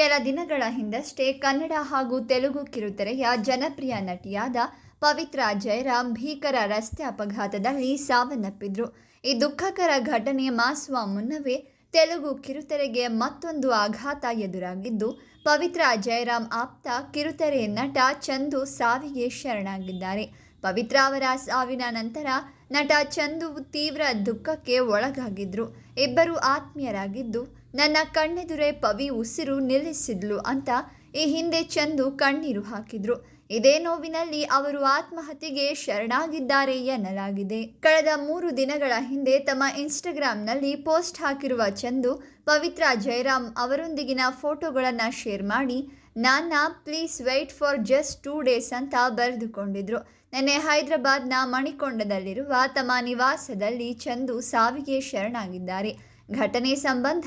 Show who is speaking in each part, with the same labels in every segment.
Speaker 1: ಕೆಲ ದಿನಗಳ ಹಿಂದಷ್ಟೇ ಕನ್ನಡ ಹಾಗೂ ತೆಲುಗು ಕಿರುತೆರೆಯ ಜನಪ್ರಿಯ ನಟಿಯಾದ ಪವಿತ್ರ ಜಯರಾಮ್ ಭೀಕರ ರಸ್ತೆ ಅಪಘಾತದಲ್ಲಿ ಸಾವನ್ನಪ್ಪಿದ್ರು. ಈ ದುಃಖಕರ ಘಟನೆ ಮಾಸುವ ಮುನ್ನವೇ ತೆಲುಗು ಕಿರುತೆರೆಗೆ ಮತ್ತೊಂದು ಆಘಾತ ಎದುರಾಗಿದ್ದು, ಪವಿತ್ರ ಜಯರಾಮ್ ಆಪ್ತ ಕಿರುತೆರೆ ನಟ ಚಂದು ಸಾವಿಗೆ ಶರಣಾಗಿದ್ದಾರೆ. ಪವಿತ್ರ ಅವರ ಸಾವಿನ ನಂತರ ನಟ ಚಂದು ತೀವ್ರ ದುಃಖಕ್ಕೆ ಒಳಗಾಗಿದ್ರು. ಇಬ್ಬರು ಆತ್ಮೀಯರಾಗಿದ್ದು ನನ್ನ ಕಣ್ಣೆದುರೇ ಪವಿ ಉಸಿರು ನಿಲ್ಲಿಸಿದ್ಲು ಅಂತ ಈ ಹಿಂದೆ ಚಂದು ಕಣ್ಣೀರು ಹಾಕಿದ್ರು. ಇದೇ ನೋವಿನಲ್ಲಿ ಅವರು ಆತ್ಮಹತ್ಯೆಗೆ ಶರಣಾಗಿದ್ದಾರೆ ಎನ್ನಲಾಗಿದೆ. ಕಳೆದ ಮೂರು ದಿನಗಳ ಹಿಂದೆ ತಮ್ಮ ಇನ್ಸ್ಟಾಗ್ರಾಂನಲ್ಲಿ ಪೋಸ್ಟ್ ಹಾಕಿರುವ ಚಂದು, ಪವಿತ್ರ ಜಯರಾಮ್ ಅವರೊಂದಿಗಿನ ಫೋಟೋಗಳನ್ನು ಶೇರ್ ಮಾಡಿ, ನಾನ, please wait for just two days ಅಂತ ಬರೆದುಕೊಂಡಿದ್ರು. ನಿನ್ನೆ ಹೈದರಾಬಾದ್ನ ಮಣಿಕೊಂಡದಲ್ಲಿರುವ ತಮ್ಮ ನಿವಾಸದಲ್ಲಿ ಚಂದು ಸಾವಿಗೆ ಶರಣಾಗಿದ್ದಾರೆ. ಘಟನೆ ಸಂಬಂಧ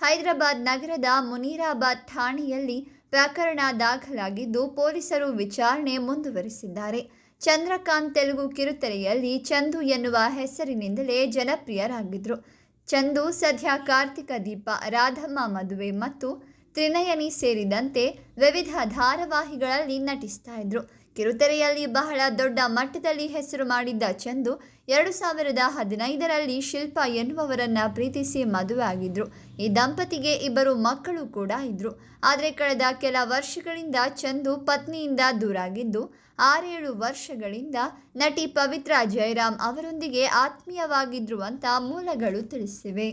Speaker 1: ಹೈದರಾಬಾದ್ ನಗರದ ಮುನೀರಾಬಾದ್ ಠಾಣೆಯಲ್ಲಿ ಪ್ರಕರಣ ದಾಖಲಾಗಿದ್ದು ಪೊಲೀಸರು ವಿಚಾರಣೆ ಮುಂದುವರಿಸಿದ್ದಾರೆ. ಚಂದ್ರಕಾಂತ್ ತೆಲುಗು ಕಿರುತೆರೆಯಲ್ಲಿ ಚಂದು ಎನ್ನುವ ಹೆಸರಿನಿಂದಲೇ ಜನಪ್ರಿಯರಾಗಿದ್ದರು ಚಂದು ಸದ್ಯ ಕಾರ್ತಿಕ ದೀಪ, ರಾಧಮ್ಮ ಮದುವೆ ಮತ್ತು ತ್ರಿನಯನಿ ಸೇರಿದಂತೆ ವಿವಿಧ ಧಾರಾವಾಹಿಗಳಲ್ಲಿ ನಟಿಸ್ತಾ ಇದ್ರು. ಕಿರುತೆರೆಯಲ್ಲಿ ಬಹಳ ದೊಡ್ಡ ಮಟ್ಟದಲ್ಲಿ ಹೆಸರು ಮಾಡಿದ್ದ ಚಂದು, ಎರಡು ಸಾವಿರದ ಹದಿನೈದರಲ್ಲಿ ಶಿಲ್ಪ ಎನ್ನುವವರನ್ನ ಪ್ರೀತಿಸಿ ಮದುವೆ ಆಗಿದ್ರು. ಈ ದಂಪತಿಗೆ ಇಬ್ಬರು ಮಕ್ಕಳು ಕೂಡ ಇದ್ರು. ಆದರೆ ಕಳೆದ ಕೆಲ ವರ್ಷಗಳಿಂದ ಚಂದು ಪತ್ನಿಯಿಂದ ದೂರಾಗಿದ್ದು, ಆರೇಳು ವರ್ಷಗಳಿಂದ ನಟಿ ಪವಿತ್ರ ಜಯರಾಮ್ ಅವರೊಂದಿಗೆ ಆತ್ಮೀಯವಾಗಿದ್ರು ಅಂತ ಮೂಲಗಳು ತಿಳಿಸಿವೆ.